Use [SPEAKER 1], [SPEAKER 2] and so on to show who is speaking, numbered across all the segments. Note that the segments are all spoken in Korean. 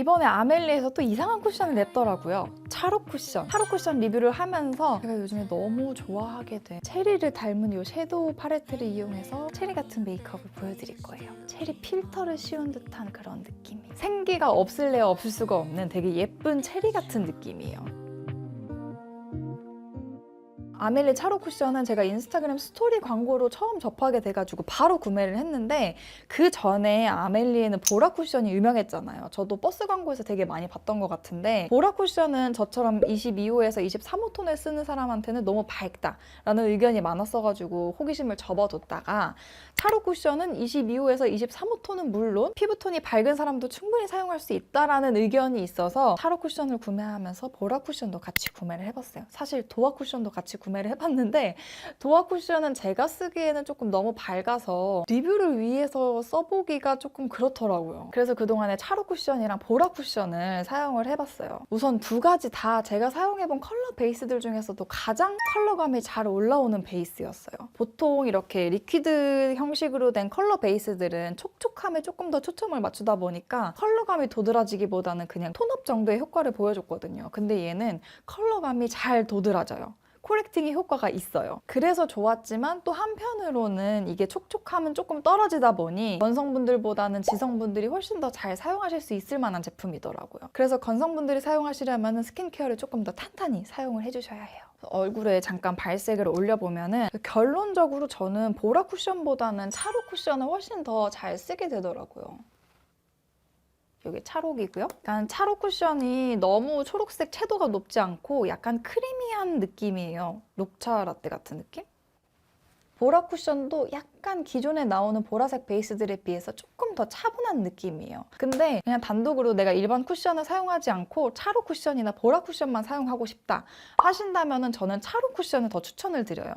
[SPEAKER 1] 이번에 아멜리에서 또 이상한 쿠션을 냈더라고요. 차로 쿠션. 차로 쿠션 리뷰를 하면서 제가 요즘에 너무 좋아하게 된 체리를 닮은 이 섀도우 팔레트를 이용해서 체리 같은 메이크업을 보여드릴 거예요. 체리 필터를 씌운 듯한 그런 느낌이. 생기가 없을래야 없을 수가 없는 되게 예쁜 체리 같은 느낌이에요. 아멜리 차로 쿠션은 제가 인스타그램 스토리 광고로 처음 접하게 돼가지고 바로 구매를 했는데 그 전에 아멜리에는 보라 쿠션이 유명했잖아요. 저도 버스 광고에서 되게 많이 봤던 것 같은데 보라 쿠션은 저처럼 22호에서 23호 톤을 쓰는 사람한테는 너무 밝다라는 의견이 많았어가지고 호기심을 접어뒀다가 차로 쿠션은 22호에서 23호 톤은 물론 피부톤이 밝은 사람도 충분히 사용할 수 있다라는 의견이 있어서 차로 쿠션을 구매하면서 보라 쿠션도 같이 구매를 해봤어요. 사실 도화 쿠션도 같이 구매 를 해봤는데 도화 쿠션은 제가 쓰기에는 조금 너무 밝아서 리뷰를 위해서 써보기가 조금 그렇더라고요. 그래서 그동안에 차로 쿠션이랑 보라 쿠션을 사용을 해봤어요. 우선 두 가지 다 제가 사용해본 컬러 베이스들 중에서도 가장 컬러감이 잘 올라오는 베이스였어요. 보통 이렇게 리퀴드 형식으로 된 컬러 베이스들은 촉촉함에 조금 더 초점을 맞추다 보니까 컬러감이 도드라지기보다는 그냥 톤업 정도의 효과를 보여줬거든요. 근데 얘는 컬러감이 잘 도드라져요. 코렉팅의 효과가 있어요. 그래서 좋았지만 또 한편으로는 이게 촉촉함은 조금 떨어지다 보니 건성분들보다는 지성분들이 훨씬 더 잘 사용하실 수 있을 만한 제품이더라고요. 그래서 건성분들이 사용하시려면 스킨케어를 조금 더 탄탄히 사용을 해주셔야 해요. 얼굴에 잠깐 발색을 올려보면은 결론적으로 저는 보라 쿠션보다는 차로 쿠션을 훨씬 더 잘 쓰게 되더라고요. 여기 찰옥이고요. 약간 찰옥 쿠션이 너무 초록색 채도가 높지 않고 약간 크리미한 느낌이에요. 녹차 라떼 같은 느낌? 보라 쿠션도 약간 기존에 나오는 보라색 베이스들에 비해서 조금 더 차분한 느낌이에요. 근데 그냥 단독으로 내가 일반 쿠션을 사용하지 않고 차로 쿠션이나 보라 쿠션만 사용하고 싶다 하신다면 저는 차로 쿠션을 더 추천을 드려요.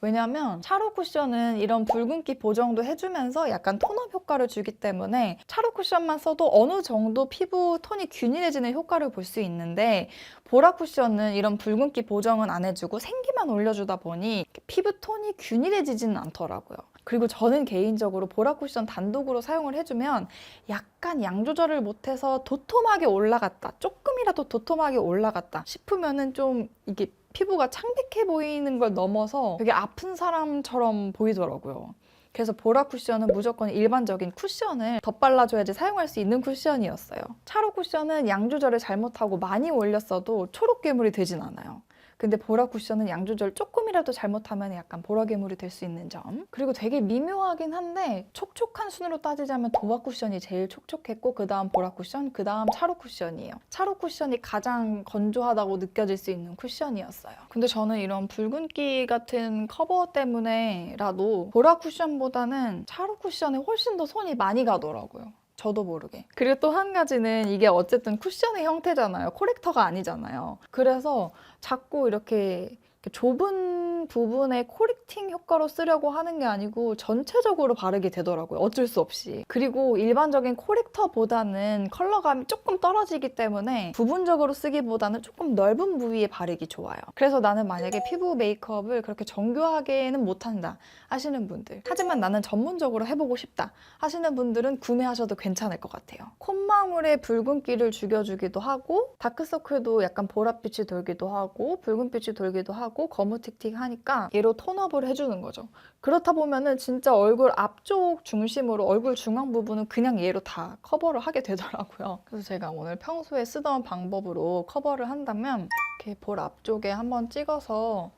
[SPEAKER 1] 왜냐면 차로 쿠션은 이런 붉은기 보정도 해주면서 약간 톤업 효과를 주기 때문에 차로 쿠션만 써도 어느 정도 피부 톤이 균일해지는 효과를 볼 수 있는데 보라 쿠션은 이런 붉은기 보정은 안 해주고 생기만 올려주다 보니 피부 톤이 균일해지지는 않더라고요. 그리고 저는 개인적으로 보라 쿠션 단독으로 사용을 해주면 약간 양 조절을 못해서 도톰하게 올라갔다, 조금이라도 도톰하게 올라갔다 싶으면은 좀 이게 피부가 창백해 보이는 걸 넘어서 되게 아픈 사람처럼 보이더라고요. 그래서 보라 쿠션은 무조건 일반적인 쿠션을 덧발라줘야지 사용할 수 있는 쿠션이었어요. 차로 쿠션은 양 조절을 잘못하고 많이 올렸어도 초록 괴물이 되진 않아요. 근데 보라 쿠션은 양 조절 조금이라도 잘못하면 약간 보라 괴물이 될 수 있는 점. 그리고 되게 미묘하긴 한데 촉촉한 순으로 따지자면 도화 쿠션이 제일 촉촉했고 그 다음 보라 쿠션, 그 다음 차로 쿠션이에요. 차로 쿠션이 가장 건조하다고 느껴질 수 있는 쿠션이었어요. 근데 저는 이런 붉은기 같은 커버 때문에라도 보라 쿠션보다는 차로 쿠션에 훨씬 더 손이 많이 가더라고요. 저도 모르게. 그리고 또 한 가지는 이게 어쨌든 쿠션의 형태잖아요. 코렉터가 아니잖아요. 그래서 자꾸 이렇게 좁은 부분에 코렉팅 효과로 쓰려고 하는 게 아니고 전체적으로 바르게 되더라고요. 어쩔 수 없이. 그리고 일반적인 코렉터보다는 컬러감이 조금 떨어지기 때문에 부분적으로 쓰기보다는 조금 넓은 부위에 바르기 좋아요. 그래서 나는 만약에 피부 메이크업을 그렇게 정교하게는 못한다 하시는 분들 하지만 나는 전문적으로 해보고 싶다 하시는 분들은 구매하셔도 괜찮을 것 같아요. 콧망울에 붉은기를 죽여주기도 하고 다크서클도 약간 보랏빛이 돌기도 하고 붉은빛이 돌기도 하고 거무틱틱하니까 얘로 톤업을 해주는 거죠. 그렇다 보면은 진짜 얼굴 앞쪽 중심으로 얼굴 중앙 부분은 그냥 얘로 다 커버를 하게 되더라고요. 그래서 제가 오늘 평소에 쓰던 방법으로 커버를 한다면 이렇게 볼 앞쪽에 한번 찍어서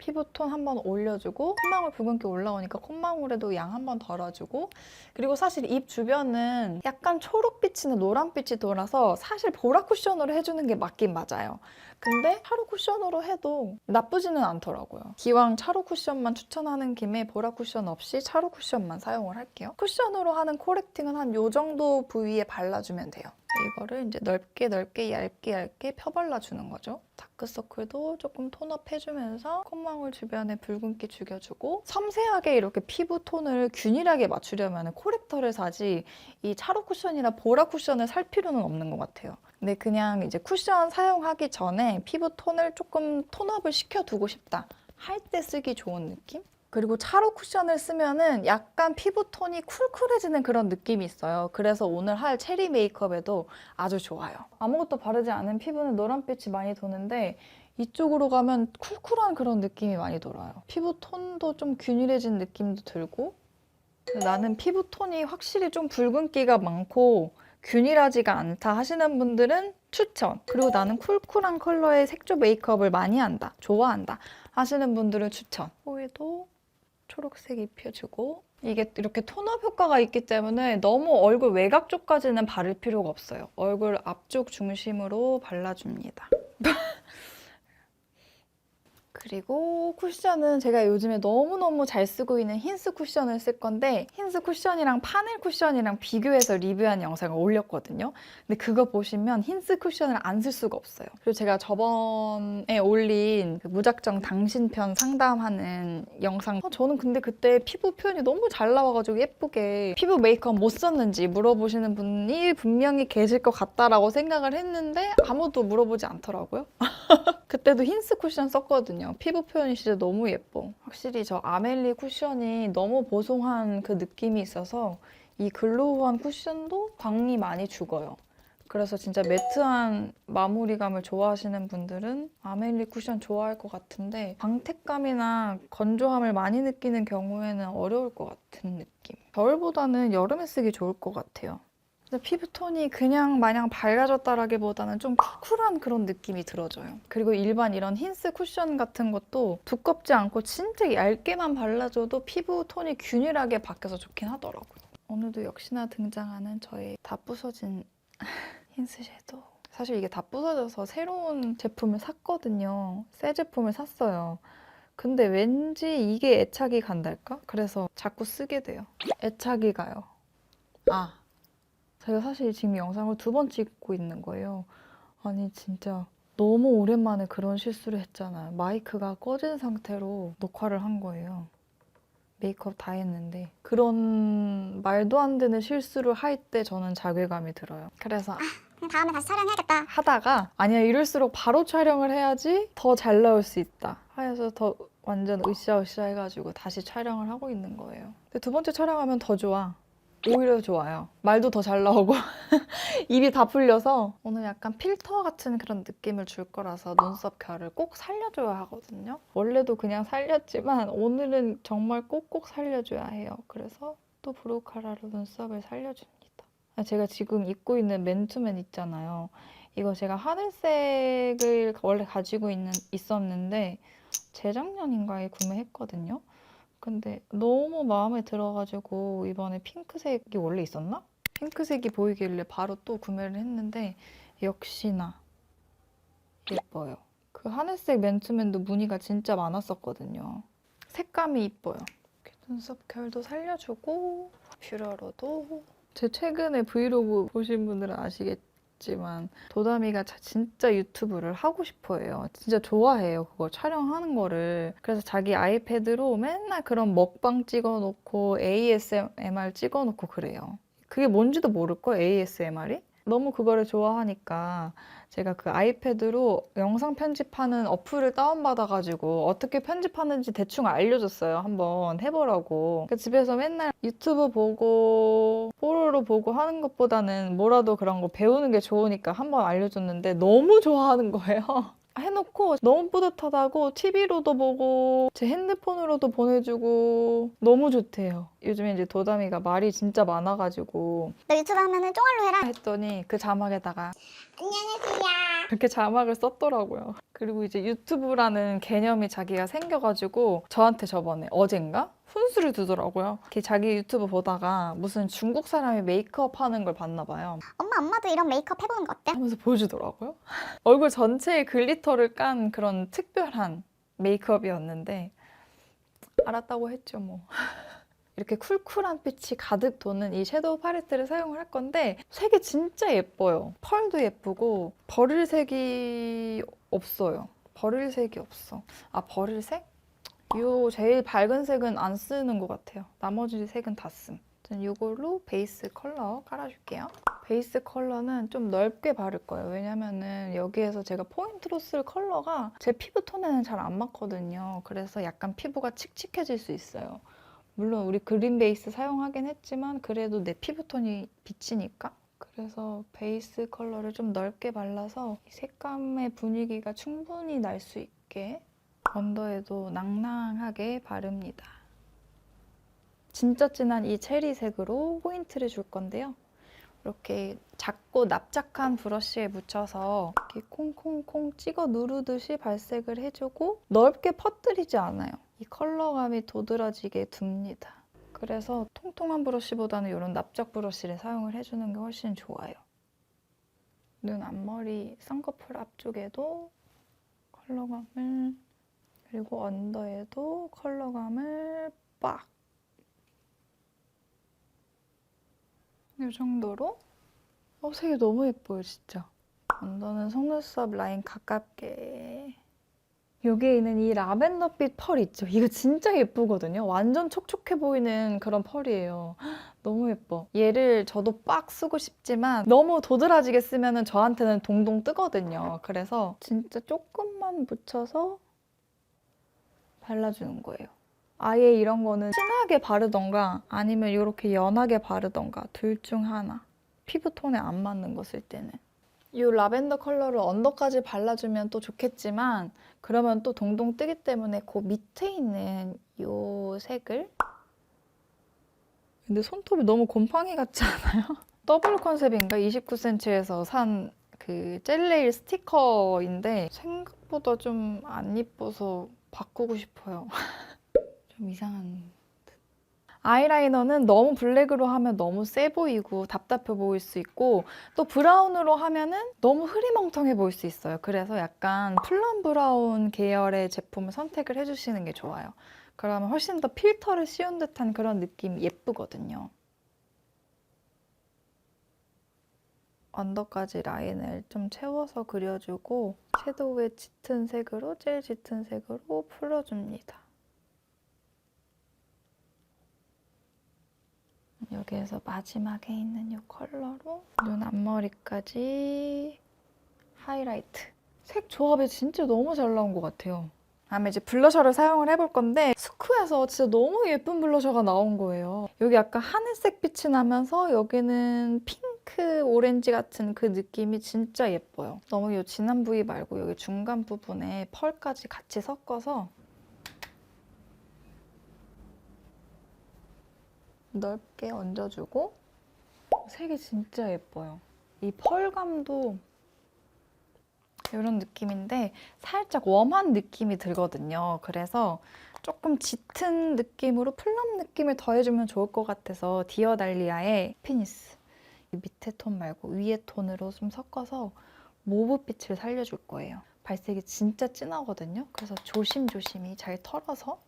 [SPEAKER 1] 피부톤 한번 올려주고 콧망울 붉은기 올라오니까 콧망울에도 양 한번 덜어주고 그리고 사실 입 주변은 약간 초록빛이나 노란빛이 돌아서 사실 보라 쿠션으로 해주는 게 맞긴 맞아요. 근데 차로 쿠션으로 해도 나쁘지는 않더라고요. 기왕 차로 쿠션만 추천하는 김에 보라 쿠션 없이 차로 쿠션만 사용을 할게요. 쿠션으로 하는 코렉팅은 한 요 정도 부위에 발라주면 돼요. 이거를 이제 넓게 넓게 얇게 얇게 펴발라주는 거죠. 다크서클도 조금 톤업 해주면서 콧망울 주변에 붉은기 죽여주고 섬세하게 이렇게 피부 톤을 균일하게 맞추려면 코렉터를 사지 이 차로 쿠션이나 보라 쿠션을 살 필요는 없는 것 같아요. 근데 그냥 이제 쿠션 사용하기 전에 피부 톤을 조금 톤업을 시켜두고 싶다 할 때 쓰기 좋은 느낌? 그리고 차로 쿠션을 쓰면은 약간 피부톤이 쿨쿨해지는 그런 느낌이 있어요. 그래서 오늘 할 체리 메이크업에도 아주 좋아요. 아무것도 바르지 않은 피부는 노란빛이 많이 도는데 이쪽으로 가면 쿨쿨한 그런 느낌이 많이 돌아요. 피부톤도 좀 균일해진 느낌도 들고 나는 피부톤이 확실히 좀 붉은기가 많고 균일하지가 않다 하시는 분들은 추천. 그리고 나는 쿨쿨한 컬러의 색조 메이크업을 많이 한다, 좋아한다 하시는 분들은 추천. 코에도 초록색 입혀주고 이게 이렇게 톤업 효과가 있기 때문에 너무 얼굴 외곽 쪽까지는 바를 필요가 없어요. 얼굴 앞쪽 중심으로 발라줍니다. 그리고 쿠션은 제가 요즘에 너무너무 잘 쓰고 있는 힌스 쿠션을 쓸 건데 힌스 쿠션이랑 파넬 쿠션이랑 비교해서 리뷰한 영상을 올렸거든요. 근데 그거 보시면 힌스 쿠션을 안 쓸 수가 없어요. 그리고 제가 저번에 올린 그 무작정 당신 편 상담하는 영상 어, 저는 근데 그때 피부 표현이 너무 잘 나와가지고 예쁘게 피부 메이크업 못 썼는지 물어보시는 분이 분명히 계실 것 같다라고 생각을 했는데 아무도 물어보지 않더라고요. 그때도 힌스 쿠션 썼거든요. 피부 표현이 진짜 너무 예뻐. 확실히 저 아멜리 쿠션이 너무 보송한 그 느낌이 있어서 이 글로우한 쿠션도 광이 많이 죽어요. 그래서 진짜 매트한 마무리감을 좋아하시는 분들은 아멜리 쿠션 좋아할 것 같은데 광택감이나 건조함을 많이 느끼는 경우에는 어려울 것 같은 느낌. 겨울보다는 여름에 쓰기 좋을 것 같아요. 피부톤이 그냥 마냥 밝아졌다라기보다는 좀 쿨쿨한 그런 느낌이 들어져요. 그리고 일반 이런 힌스 쿠션 같은 것도 두껍지 않고 진짜 얇게만 발라줘도 피부톤이 균일하게 바뀌어서 좋긴 하더라고요. 오늘도 역시나 등장하는 저의 다 부서진 힌스 섀도우. 사실 이게 다 부서져서 새로운 제품을 샀거든요. 새 제품을 샀어요. 근데 왠지 이게 애착이 간달까? 그래서 자꾸 쓰게 돼요. 애착이 가요. 아, 제가 사실 지금 영상을 두 번 찍고 있는 거예요. 아니 진짜 너무 오랜만에 그런 실수를 했잖아요. 마이크가 꺼진 상태로 녹화를 한 거예요. 메이크업 다 했는데 그런 말도 안 되는 실수를 할 때 저는 자괴감이 들어요. 그래서
[SPEAKER 2] 그냥 다음에 다시 촬영해야겠다.
[SPEAKER 1] 하다가 아니야 이럴수록 바로 촬영을 해야지 더 잘 나올 수 있다 하여서 더 완전 으쌰으쌰 해가지고 다시 촬영을 하고 있는 거예요 근데 두 번째 촬영하면 더 좋아 오히려 좋아요 말도 더 잘 나오고 입이 다 풀려서 오늘 약간 필터 같은 그런 느낌을 줄 거라서 눈썹 결을 꼭 살려줘야 하거든요 원래도 그냥 살렸지만 오늘은 정말 꼭꼭 살려줘야 해요 그래서 또 브로카라로 눈썹을 살려줍니다 아, 제가 지금 입고 있는 맨투맨 있잖아요. 이거 제가 하늘색을 원래 가지고 있는, 있었는데 재작년인가에 구매했거든요. 근데 너무 마음에 들어가지고 이번에 핑크색이 원래 있었나? 핑크색이 보이길래 바로 또 구매를 했는데 역시나 예뻐요. 그 하늘색 맨투맨도 무늬가 진짜 많았었거든요. 색감이 이뻐요. 이렇게 눈썹 결도 살려주고 뷰러로도 제 최근에 브이로그 보신 분들은 아시겠 지만 도담이가 자- 진짜 유튜브를 하고 싶어해요. 진짜 좋아해요. 그거 촬영하는 거를. 그래서 자기 아이패드로 맨날 그런 먹방 찍어놓고 ASMR 찍어놓고 그래요. 그게 뭔지도 모를걸 ASMR이? 너무 그거를 좋아하니까 제가 그 아이패드로 영상 편집하는 어플을 다운받아가지고 어떻게 편집하는지 대충 알려줬어요. 한번 해보라고. 그러니까 집에서 맨날 유튜브 보고 뽀로로 보고 하는 것보다는 뭐라도 그런 거 배우는 게 좋으니까 한번 알려줬는데 너무 좋아하는 거예요. 해놓고 너무 뿌듯하다고 TV로도 보고 제 핸드폰으로도 보내주고 너무 좋대요. 요즘에 이제 도담이가 말이 진짜 많아가지고
[SPEAKER 2] 너 유튜브 하면은 쫑알로 해라.
[SPEAKER 1] 했더니 그 자막에다가
[SPEAKER 2] 안녕하세요.
[SPEAKER 1] 그렇게 자막을 썼더라고요. 그리고 이제 유튜브라는 개념이 자기가 생겨가지고 저한테 저번에 어젠가 훈수를 두더라고요. 이렇게 자기 유튜브 보다가 무슨 중국 사람이 메이크업 하는 걸 봤나 봐요.
[SPEAKER 2] 엄마 엄마도 이런 메이크업 해보는 거 어때?
[SPEAKER 1] 하면서 보여주더라고요. 얼굴 전체에 글리터를 깐 그런 특별한 메이크업이었는데 알았다고 했죠 뭐. 이렇게 쿨쿨한 빛이 가득 도는 이 섀도우 팔레트를 사용을 할 건데 색이 진짜 예뻐요. 펄도 예쁘고 버릴 색이 없어요. 버릴 색이 없어. 아 버릴 색? 요 제일 밝은 색은 안 쓰는 것 같아요. 나머지 색은 다 씀. 전 이걸로 베이스 컬러 깔아줄게요. 베이스 컬러는 좀 넓게 바를 거예요. 왜냐면은 여기에서 제가 포인트로 쓸 컬러가 제 피부 톤에는 잘 안 맞거든요. 그래서 약간 피부가 칙칙해질 수 있어요. 물론 우리 그린 베이스 사용하긴 했지만 그래도 내 피부 톤이 비치니까. 그래서 베이스 컬러를 좀 넓게 발라서 이 색감의 분위기가 충분히 날 수 있게 언더에도 낭낭하게 바릅니다. 진짜 진한 이 체리색으로 포인트를 줄 건데요. 이렇게 작고 납작한 브러쉬에 묻혀서 이렇게 콩콩콩 찍어 누르듯이 발색을 해주고 넓게 퍼뜨리지 않아요. 이 컬러감이 도드라지게 둡니다. 그래서 통통한 브러쉬보다는 이런 납작 브러쉬를 사용을 해주는 게 훨씬 좋아요. 눈 앞머리 쌍꺼풀 앞쪽에도 컬러감을 그리고 언더에도 컬러감을 빡! 이 정도로 어, 색이 너무 예뻐요, 진짜. 언더는 속눈썹 라인 가깝게. 여기에 있는 이 라벤더빛 펄 있죠? 이거 진짜 예쁘거든요. 완전 촉촉해 보이는 그런 펄이에요. 너무 예뻐. 얘를 저도 빡 쓰고 싶지만 너무 도드라지게 쓰면 저한테는 동동 뜨거든요. 그래서 진짜 조금만 묻혀서 발라주는 거예요. 아예 이런 거는 진하게 바르던가 아니면 이렇게 연하게 바르던가 둘 중 하나. 피부톤에 안 맞는 거 쓸 때는. 이 라벤더 컬러를 언더까지 발라주면 또 좋겠지만 그러면 또 동동 뜨기 때문에 그 밑에 있는 이 색을 근데 손톱이 너무 곰팡이 같지 않아요? 더블 컨셉인가? 29cm에서 산 그 젤레일 스티커인데 생각보다 좀 안 이뻐서 바꾸고 싶어요. 좀 이상한 듯. 아이라이너는 너무 블랙으로 하면 너무 세 보이고 답답해 보일 수 있고 또 브라운으로 하면은 너무 흐리멍텅해 보일 수 있어요. 그래서 약간 플럼 브라운 계열의 제품을 선택을 해주시는 게 좋아요. 그러면 훨씬 더 필터를 씌운 듯한 그런 느낌이 예쁘거든요. 언더까지 라인을 좀 채워서 그려주고 섀도우의 짙은 색으로 제일 짙은 색으로 풀어줍니다. 여기에서 마지막에 있는 이 컬러로 눈 앞머리까지 하이라이트. 색 조합이 진짜 너무 잘 나온 것 같아요. 다음에 이제 블러셔를 사용을 해볼 건데 스쿠에서 진짜 너무 예쁜 블러셔가 나온 거예요. 여기 약간 하늘색 빛이 나면서 여기는 핑 크, 오렌지 같은 그 느낌이 진짜 예뻐요. 너무 이 진한 부위 말고 여기 중간 부분에 펄까지 같이 섞어서 넓게 얹어주고 색이 진짜 예뻐요. 이 펄감도 이런 느낌인데 살짝 웜한 느낌이 들거든요. 그래서 조금 짙은 느낌으로 플럼 느낌을 더해주면 좋을 것 같아서 디어 달리아의 피니스 이 밑에 톤 말고 위에 톤으로 좀 섞어서 모브빛을 살려줄 거예요. 발색이 진짜 진하거든요. 그래서 조심조심히 잘 털어서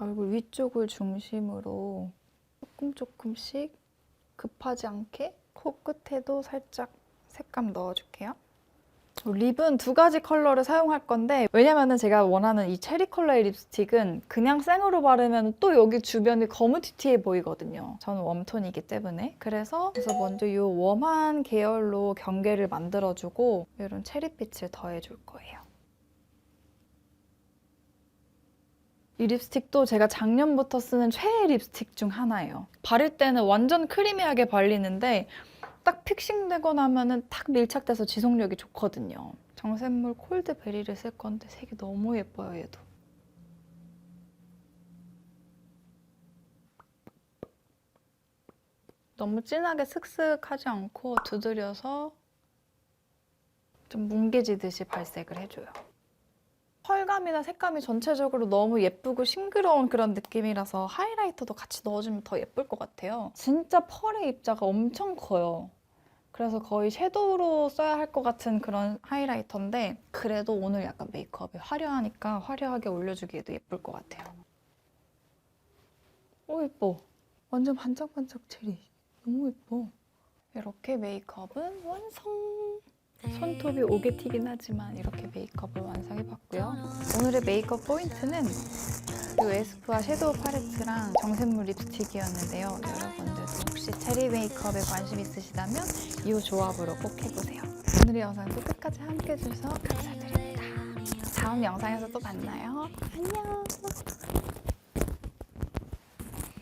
[SPEAKER 1] 얼굴 위쪽을 중심으로 조금 조금씩 급하지 않게 코끝에도 살짝 색감 넣어줄게요. 립은 두 가지 컬러를 사용할 건데 왜냐면은 제가 원하는 이 체리 컬러의 립스틱은 그냥 생으로 바르면 또 여기 주변이 거무튀튀해 보이거든요. 저는 웜톤이기 때문에 그래서 그래서 먼저 이 웜한 계열로 경계를 만들어주고 이런 체리빛을 더해줄 거예요. 이 립스틱도 제가 작년부터 쓰는 최애 립스틱 중 하나예요. 바를 때는 완전 크리미하게 발리는데 딱 픽싱되고 나면은 탁 밀착돼서 지속력이 좋거든요. 정샘물 콜드베리를 쓸 건데 색이 너무 예뻐요, 얘도. 너무 진하게 슥슥하지 않고 두드려서 좀 뭉개지듯이 발색을 해줘요. 펄감이나 색감이 전체적으로 너무 예쁘고 싱그러운 그런 느낌이라서 하이라이터도 같이 넣어주면 더 예쁠 것 같아요. 진짜 펄의 입자가 엄청 커요. 그래서 거의 섀도우로 써야 할 것 같은 그런 하이라이터인데 그래도 오늘 약간 메이크업이 화려하니까 화려하게 올려주기에도 예쁠 것 같아요. 오 예뻐. 완전 반짝반짝 체리. 너무 예뻐. 이렇게 메이크업은 완성! 손톱이 오게 튀긴 하지만 이렇게 메이크업을 완성해봤고요. 오늘의 메이크업 포인트는 이 에스쁘아 섀도우 팔레트랑 정샘물 립스틱이었는데요. 여러분들도 혹시 체리 메이크업에 관심 있으시다면 이 조합으로 꼭 해보세요. 오늘의 영상도 끝까지 함께 해주셔서 감사드립니다. 다음 영상에서 또 만나요. 안녕.